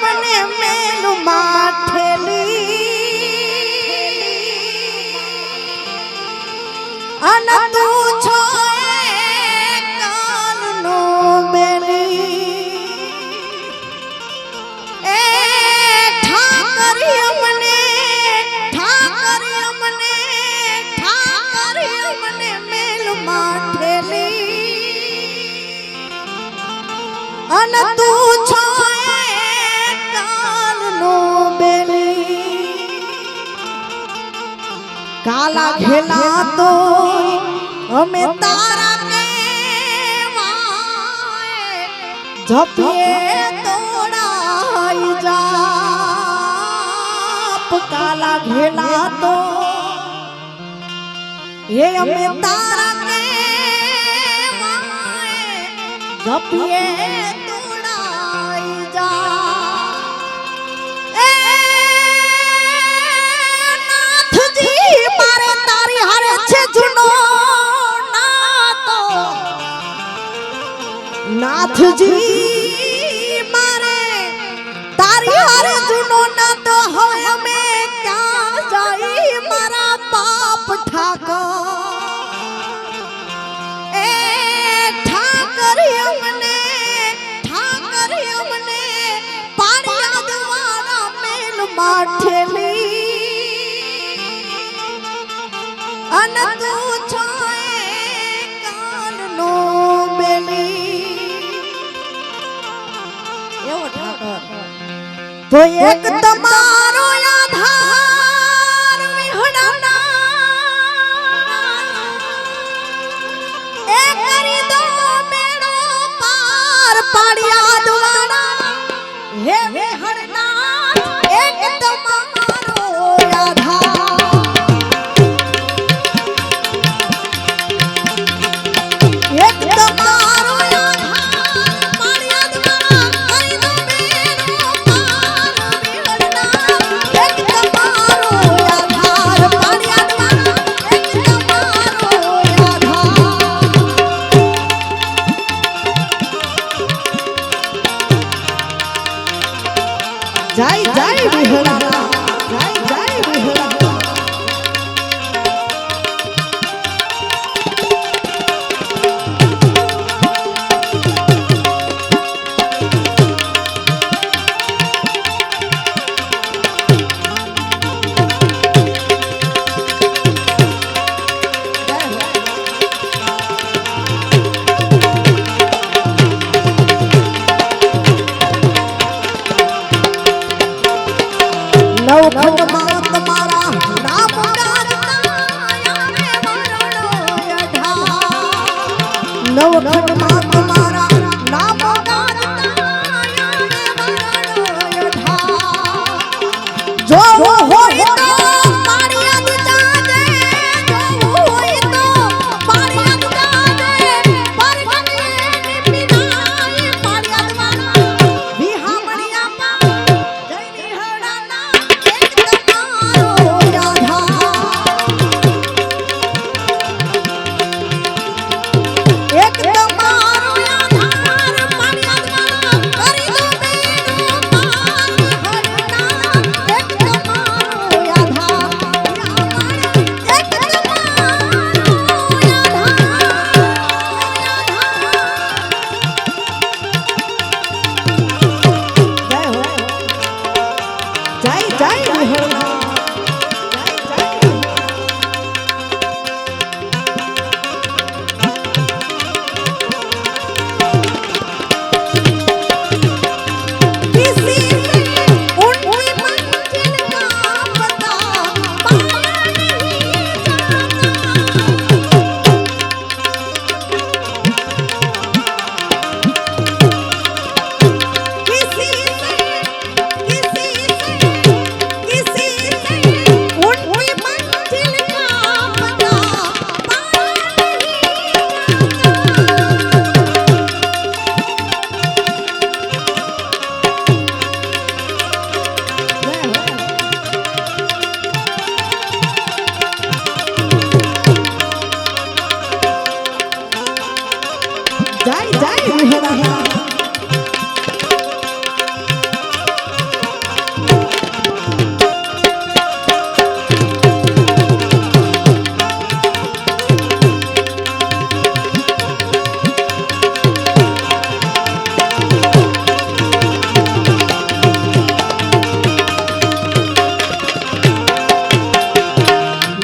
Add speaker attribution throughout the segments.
Speaker 1: મને મેલું માઠેલી. અને તું છો કાલનો બેલી. એ માઠેલી. અને તું છો કાલા ઘેલા તો અમે તારા જપીએ તોડાઈ જાપ. કાલા ઘેલા તો હે અમે તારા કે જપીએ નાથજી, મારે તારી હારે જૂનો નાતો હવે અમે ક્યાં જઈ મારા પાપ ઠાકર. એ ઠાકર અમને ઠાકર અમને પાળિયાદ દ્વારા મેલ માઠેલી. અન તું છો તો એક તમારો આધાર વિહડાના એ કરી દો બેડો પાર પાડ્યા દ્વારા હે વિહડના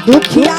Speaker 1: দুঃখিয়া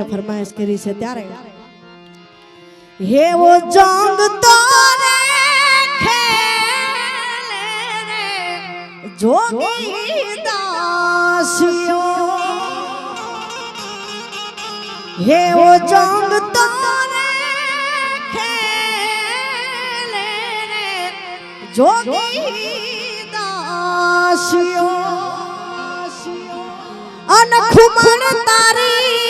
Speaker 1: आगे फरमाइश करी से त्यारे हे। वो जोंग तो वो जोंग तो रे खेले रे जोगी अनखुमर तारी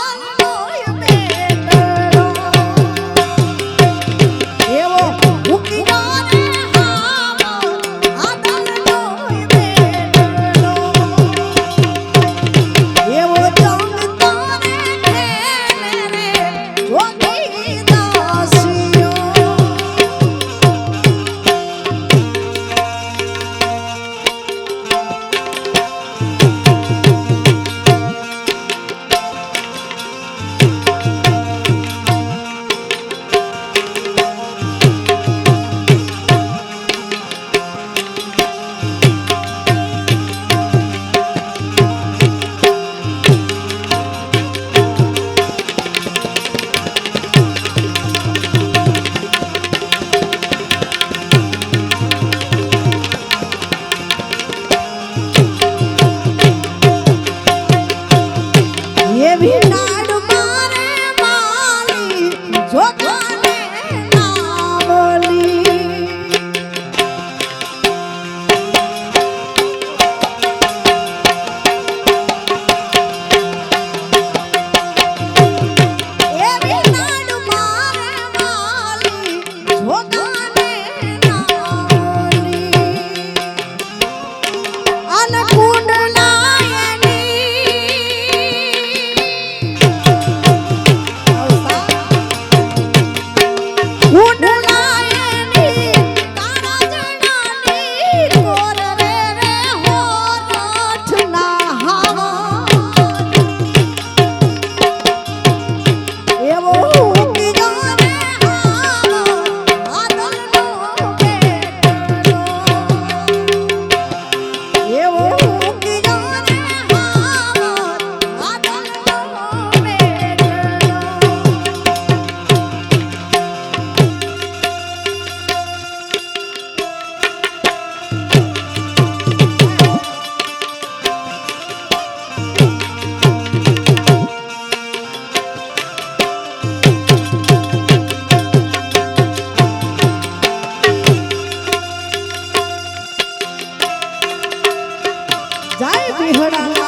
Speaker 1: হরি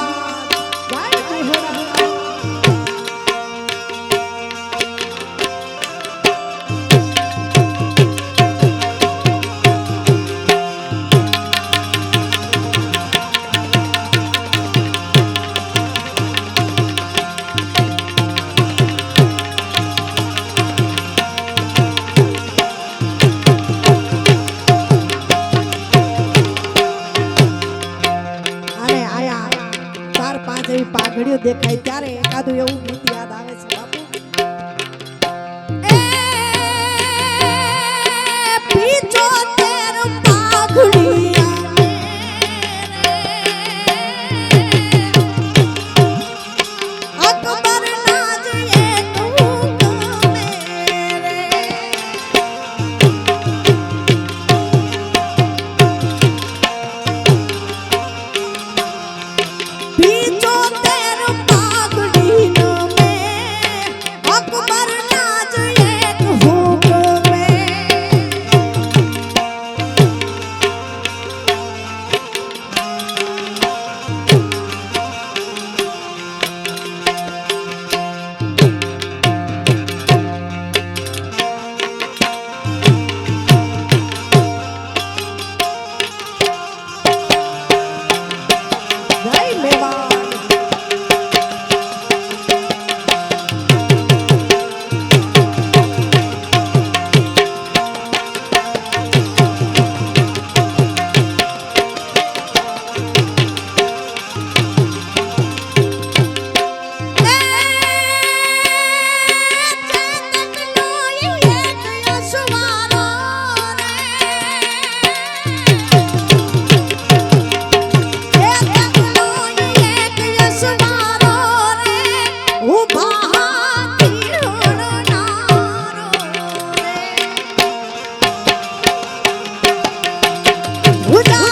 Speaker 1: We're not-